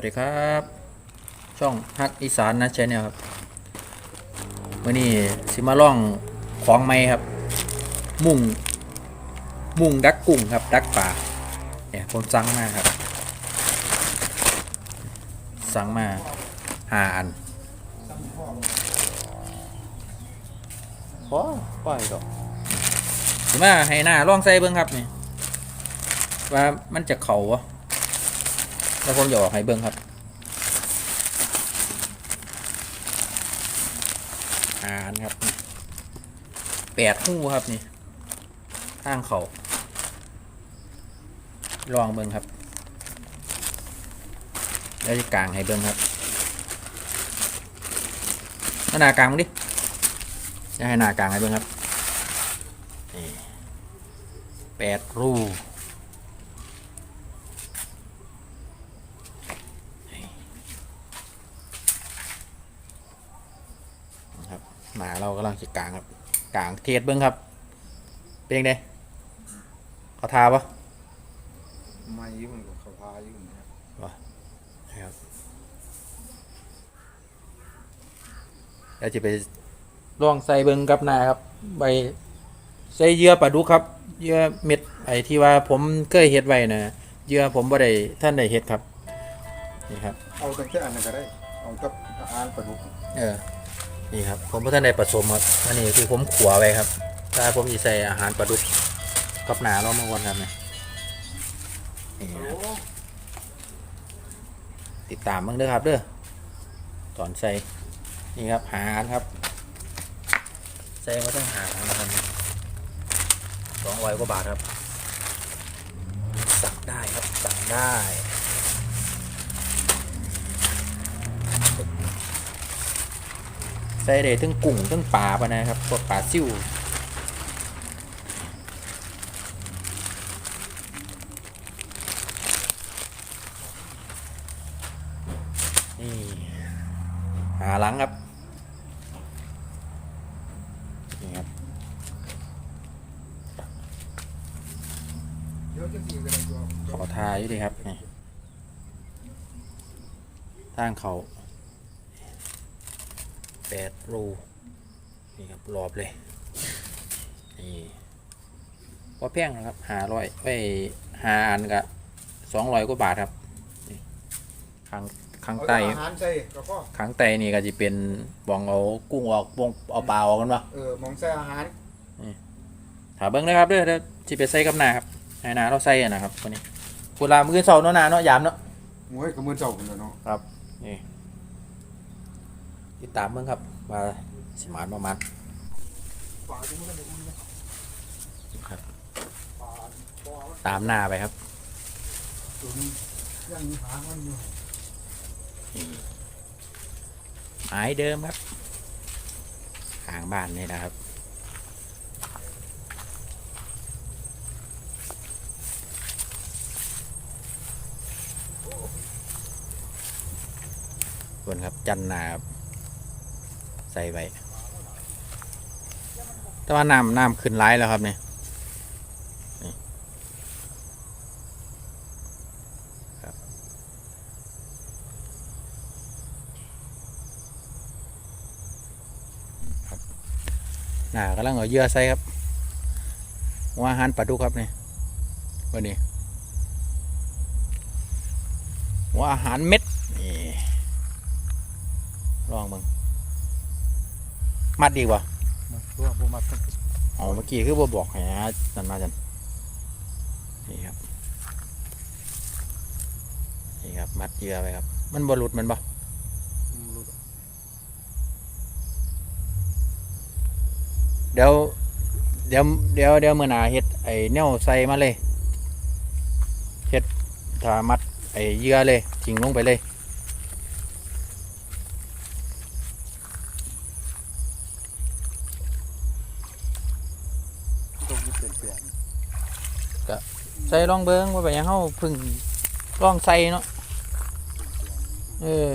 วัสดีครับ ช่องฮักอีสานนะชแนลครับมื่อนี้สิมาล่องของไม้ครับ มุ่ง มุ่งดักกุ้งครับ ดักป่าเนี่ยผมสั่งมาครับ สั่งมาหาอันพอปล่อยดอกสิมาให้หน้าลองใส่เบิ้งครับนี่ว่ามันจะเข่าวะ แล้วผมจะออกให้เบิ้งครับหานครับแปดหูครับนี่ทางเขาลองเบิ้งครับ แล้วจะกลางให้เบิ้งครับหนากลางมึงดิจะให้หนากลางให้เบิ้งครับนี่แปดรูนะครับ หนาเรากำลังจะกลางครับกลางเทียดเบิ้งครับ เป็นยังไงเขาทาปะไม่ยุ่งกับเขาพายุ่งนะครับนะครับแล้วจะไปลองใส่เบิงกับหนาครับ ใบใส่เหยื่อปลาดุกครับเหยื่อเม็ดไอที่ว่าผมเคยเฮ็ดไว้นะเหยื่อผมบ่ได้ท่านได้เฮ็ดครับนี่ครับ เอาตั้งแต่อันนั้นก็ได้ เอากับอาหารปลาดุกเออ นี่ครับผมบ่ท่านได้ผสมครับอันนี้คือผมขัวไว้ครับถ้าผมจะใส่อาหารปลาดุกกับหนาเราเมื่อวันครับเนี่ยติดตามมึงเด้อครับเด้อตอนใส่นี่ครับหาอันครับ ใส่มาตั้งหานนะครับสองร้อยกว่าบาทครับสั่งได้ครับสั่งได้ ใส่ได้ทั้งกุ้งทั้งปลาปะนะครับพวกปลาซิ่วนี่หาหลังครับนี่ครับขอทาอยู่ดีครับนี่ทางเขา แปดรู นี่ครับรอบเลย นี่ว่าแพงนะครับหาร้อยไว้หาอันกะสองร้อยกว่าบาทครับนี่ข้างข้างเอาใต้แต่อาหารใส่ก็พอข้างใต้นี่ก็จะเป็นบองเอากุ้งออกบองเอาปลาออกกันวะเออมองใส่อาหารถามเบิ้งนะครับเด้อเด้อที่ไปใส่กับหนาครับให้หนาเราใส่อะนะครับวันนี้เวลามื้อเช้าเนาะหนาเนาะยามเนาะมวยกับมือเจ้าคนละเนาะครับนี่ ติดตามเบิ่งครับว่าสิมานประมาณครับ ตามหน้าไปครับหางมันอยู่หมายเดิมครับห่างบ้านนี่นะครับส่วนครับจันนาครับ ใส่ไว้แต่ว่าน้ำน้ำขึ้นร้ายแล้วครับเนี่ยนี่ครับหนากำลังเอาเหยื่อใส่ครับวอาหารปลาดุกครับเนี่ยวันนี้หัวอาหารเม็ดนี่ลองมึง มัดดีกว่ามาตัวบ่มาตั้งอ๋อเมื่อกี้คือบ่บอกให้นะนั่นมาจันนี่ครับนี่ครับ มัดเหยื่อไปครับ มันบหลุดมันบ่เดี๋ยวเดี๋ยวเดี๋ยวเดี๋ยวมื่อหนาเฮ็ดไอ้แนวใส่มาเลยเฮ็ดถ้ามัดไอ้เหยื่อเลยทิ้งลงไปเลย ได้ลองเบิ้งว่าแบบยังเข้าพึ่งลองใส่เนาะเออ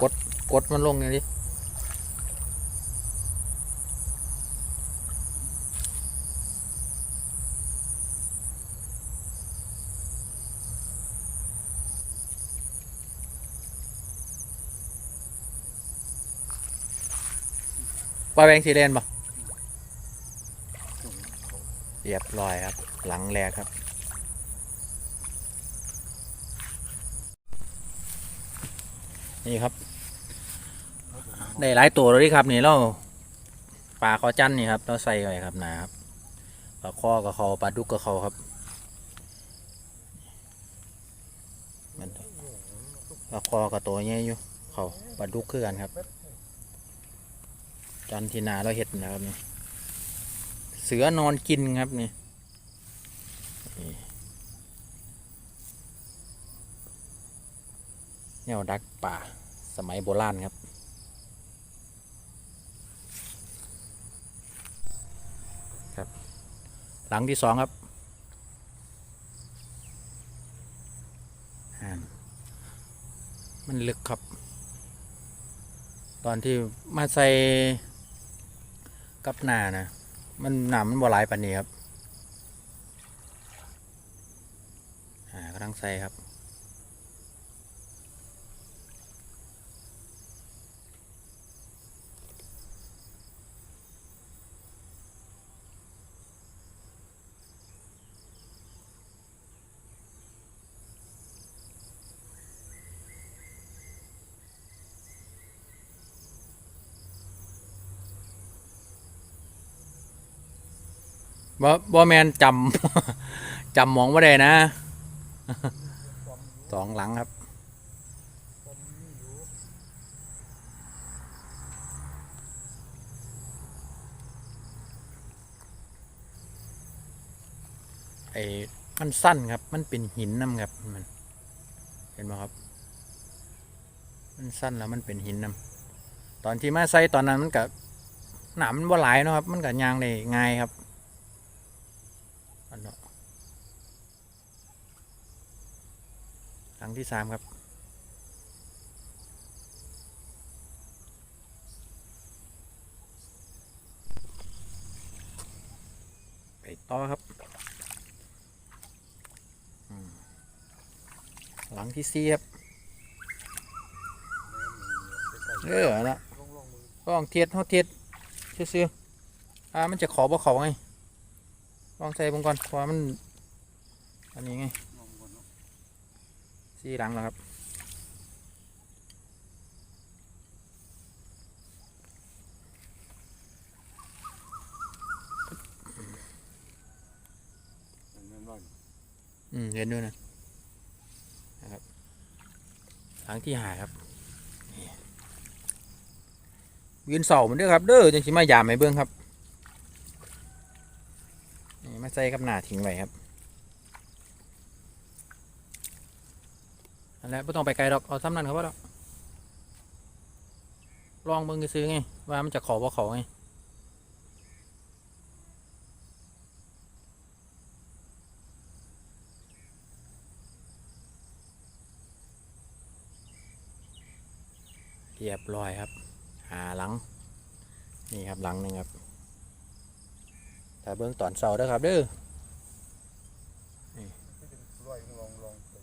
กดกดมันลงอย่างนี้ ปล่อยแบงสีเลนบ่เรียบร้อยครับ หลังแรกครับ นี่ครับ ได้หลายตัวแล้วดิครับ นี่เราปลาคอจันนี่ครับเราใส่ไว้ครับนะครับปลาคอกับเขาปลาดุกกับเขาครับปลาคอกับตัวใหญ่อยู่เขาปลาดุกคือกันครับ จันทีนาเราเห็ดนะครับนี่เสือนอนกินครับนี่นี่แนวดักป่าสมัยโบราณครับ ครับ หลังที่สองครับมันลึกครับ ตอนที่มาใส่ กับหน้านะ มันหนามันบ่หลายปานนี้ครับ อ่ากำลังใส่ครับ บ่บ่แมนจำ จำหมองว่าได้นะ สองหลังครับ ไอ้มันสั้นครับ มันเป็นหินน้ำครับมัน เห็นไหมครับ มันสั้นแล้วมันเป็นหินน้ำตอนที่มาใส่ตอนนั้นมันกับหนามมันบ่หลายนะครับ มันกับยางได้ง่ายครับ อันเนาะหลังที่สามครับ ไปต่อครับ หลังที่สี่ครับเออนะลองลองมือลองเทียดเขาเทียดซื่อๆอ่ามันจะขอบ่ขาไง ลองใส่บงก่อนเพราะมัน อันนี้ไงลองก่อนเนาะสี่หลังแล้วครับอืมเห็นด้วยนะนะครับหลังที่หายครับนี่ยืนเสามันเด้อครับ เด้อจังสิมายามให้เบิ่งครับ มาใส่กับหนาทิ้งไว้ครับอันแล้ไม่ต้องไปไกลดอกเอาซ้ำนั่นครับว่าดอกลองเบิ่งซื้อไงว่ามันจะขอบ่ขอไงเรียบร้อยครับหาหลัง นี่ครับหลังหนึ่งครับ แต่เบื้องตอนเสาด้อครับเด้อที่จะร้อยลองลองไป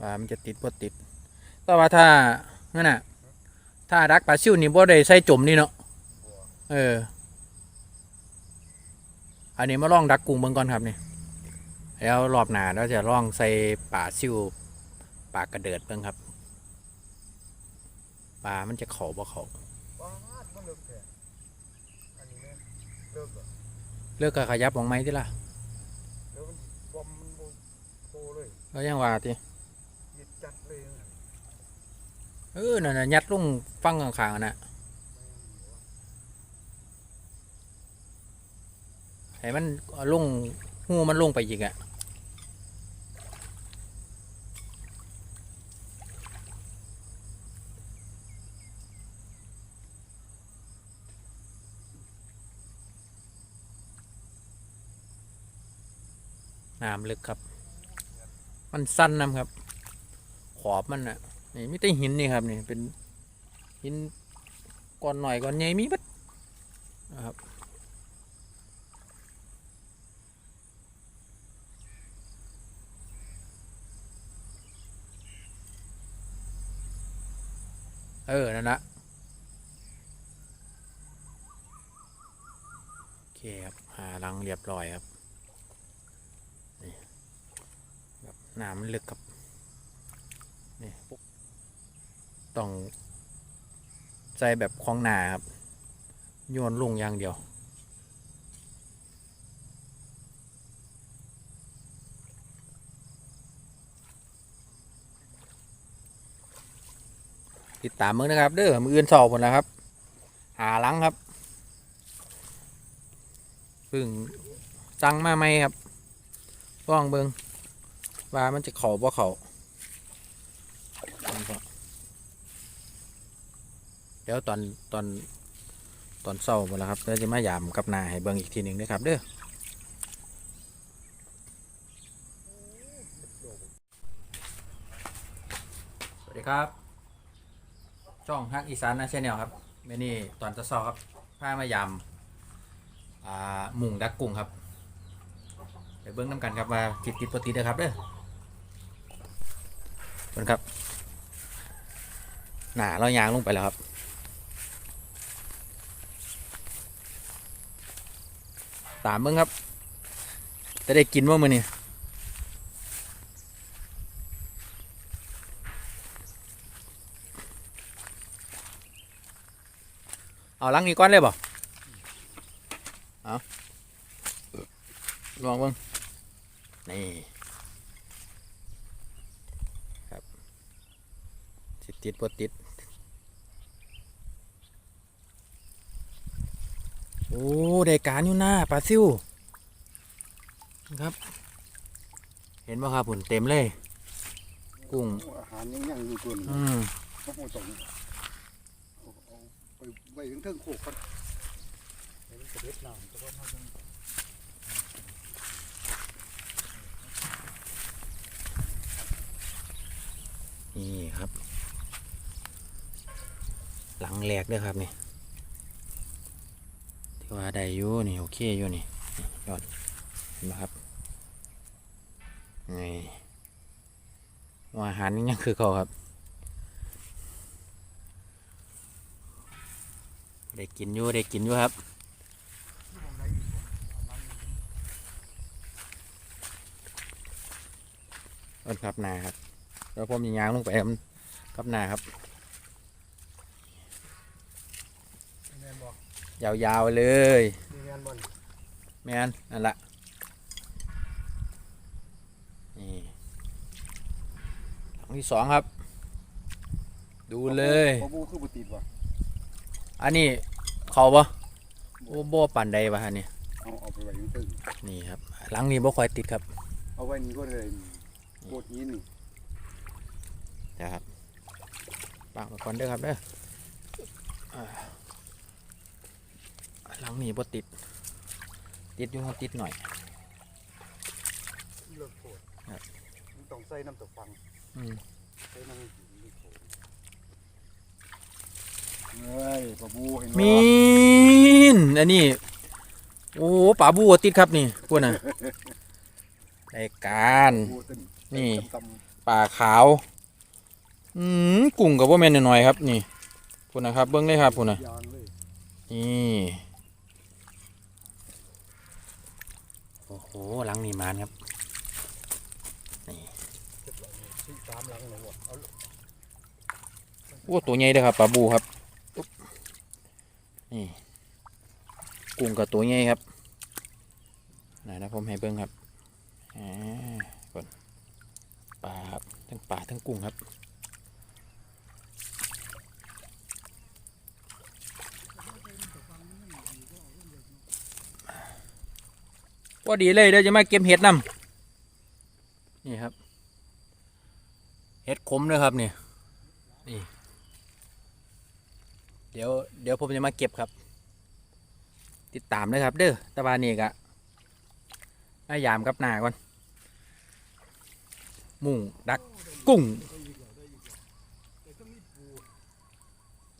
ว่ามันจะติดบ่ติด แต่ว่าถ้านั่นน่ะ ถ้าดักปลาซิวนี่บ่ได้ใส่จมนี่เนาะ เออ อันนี้มาลองดักกุ้งเบิ่งก่อนครับนี่ แล้วรอบหน้าเราจะลองใส่ปลาซิวปลากระเดิดเบิ่งครับ ปลามันจะเขาบ่เขา เลิกเหรอเลือกกระขยับของไหมที่ล่ะแล้วมันบอมมันโบโตเลยก็ยังว่าทีหยิดจัดเลยนะเออนั่นน่ะยัดลงฟังข้างๆน่ะให้มันลงหูมันลงไปอีกอะ น้ำลึกครับ มันสั้นนะครับ ขอบมันอะนี่ไม่ได้หินนี่ครับนี่เป็นหินก่อนหน่อยก่อนใหญ่มีบัดนะครับเออ นั่นนะโอเคครับ หาลังเรียบร้อยครับ แบบน้ำมันลึกครับนี่ปุ๊บต้องใจแบบคลองหนาครับโยนลงอย่างเดียว ติดตามมึงนะครับ เด้อมืออื่นสอบหมดแล้วครับ หาลังครับพึ่งสั่งมาไหมครับลองเบิง ว่ามันจะเข่าบ่เข่าเดี๋ยวตอนตอนตอนเศร้าหมดแล้วครับเดี๋ยวจะมายามกับนาให้เบิงอีกทีหนึ่งนะครับเด้อสวัสดีครับ ช่องฮักอีสานนะชแนลครับเมนี่ตอนจะซอครับพามายำอ่าหมุงดักกุ้งครับไปเบิ้งน้ำกันครับว่าติดติดปติดเด้อครับเด้อ เบิ่งครับหนาเรายางลงไปแล้วครับ ตามเบิ้งครับ จะได้กินว่ามือนี่เอาลังนี้ก้อนเลยบ่เอาลองเบิ่งนี่ ครับสิ ติดปติด โอ้ได้การอยู่หน้าปลาซิวครับ เห็นป่ะครับผุนเต็มเลย กุ้งอาหารยังยังอยู่ตัวนี้อืมต้องเอาตรงเอาเอาไปไว้ถึงเทิงโคกกันเดี๋ยวมันจะเด็ดน้ำแต่ว่าเราต้องนี่ครับ หลังแหลกด้วยครับนี่ที่ว่าได้อยู่นี่โอเคอยู่นี่ยอดเห็นไหมครับนี่ว่าอาหารนี่ยังคือเขาครับได้กินอยู่ได้กินอยู่ครับต้นครับนาครับแล้วผมยิงยางลงไปครับนาครับ แมนบอก ยาวๆไปเลยมีแมนบอลแมนนั่นละนี่หลังที่สองครับ ดูเลยพอบูคือบุติดว่ะอันนี้เขาปะโอ้โบปั่นใดปะฮะนี่เอาเอาไปไว้ถึงเทิงนี่ครับหลังนี้บ่ค่อยติดครับเอาไว้นี่ก็เลยโคตรนี้นี่นะครับปากมาก่อนเด้อครับเด้ออ่า หลังนี้บ่ติด ติดอยู่ครับติดหน่อยเลิกโคตรครับมันต้องใส่น้ำตกฟังอืมใส่น้ำเลิกโคตรเฮ้ยพอบูเห็นบ่มีนอันนี้ โอ้ป่าบูติดครับนี่พวกน่ะรายการ บูเต้นี่ตำป่าขาว อืมกุ้งกับว่าแม่นหน่อยๆครับ นี่พวกนะครับ เบิ้งเลยครับพวกน่ะยางเลยนี่ โอ้โหหลังนี่มานครับที่สามหลังนะวะอาโอ้ตัวใหญ่เลยครับปลาบูครับ นี่กุ้งกับตัวใหญ่ครับไหนนะผมให้เบิ้งครับอ่าก่อนปลาครับทั้งปลาทั้งกุ้งครับ ว่าดีเลยเดี๋ยวจะมาเก็บเห็ดนำนี่ครับ เห็ดขมเลยครับนี่นี่ เดี๋ยวเดี๋ยวผมจะมาเก็บครับ ติดตามนะครับ เด้อตะวันนี้กะมายามกับหนาก่อนหมุ่งดักกุ้ง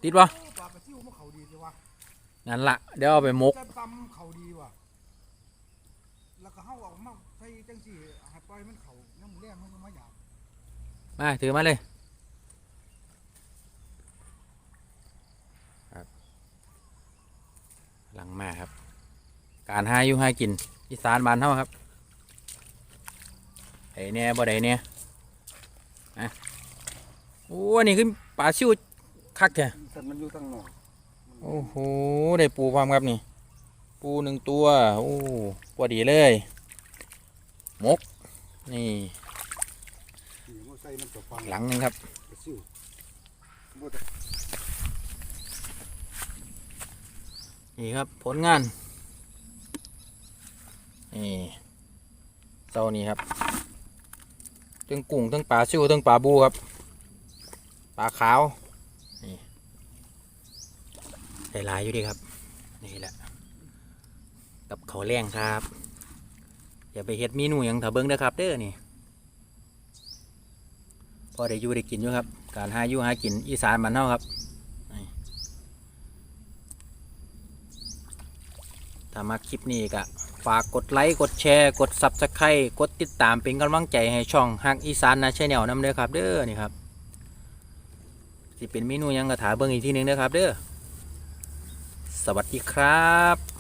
ติดวะปลาปลาซิวมันเขาดีใช่ปะนั่นละเดี๋ยวเอาไปมก ก็เฮาเออกมาใส่จังสี่ให้ปล่อยมันเขาน้ำหมูแดงมันก็มาหยาบมาถือมาเลยครับหลังมาครับ การหาอยู่หากินอีสานบ้านเฮาครับไอ้แน่บ่ได้แน่อะโอ้อันนี่คือปลาชิวคักแท้สันมันอยู่ทางนอกโอ้โหได้ปูพร้อมครับนี่ ปูหนึ่งตัว โอ้พอดีเลยมก นี่หลังหนึงครับนี่ครับผลงาน นี่เจ้านี้ครับทั้งกุ้งทั้งปลาซิวทั้งปลาบูครับ ปลาขาว นี่ไหลายอยู่ดีครับ นี่แหละ กับเขาแรงครับอย่าไปเฮ็ดเมนูหยังถ้าเบิ้งเด้อครับ เด้อนี่พอได้อยู่ได้กินอยู่ครับ การหาอยู่หากินอีสานบ้านเฮาครับถ้ามาคลิปนี้ก็ฝากกดไลค์กดแชร์ กด Subscribe กดติดตามเป็นกำลังใจให้ช่องฮักอีสานนะชแนลนำเด้อครับ เด้อนี่ครับสิเป็นเมนูยังกระถาเบิ่งอีกทีหนึงเด้อครับ เด้อสวัสดีครับ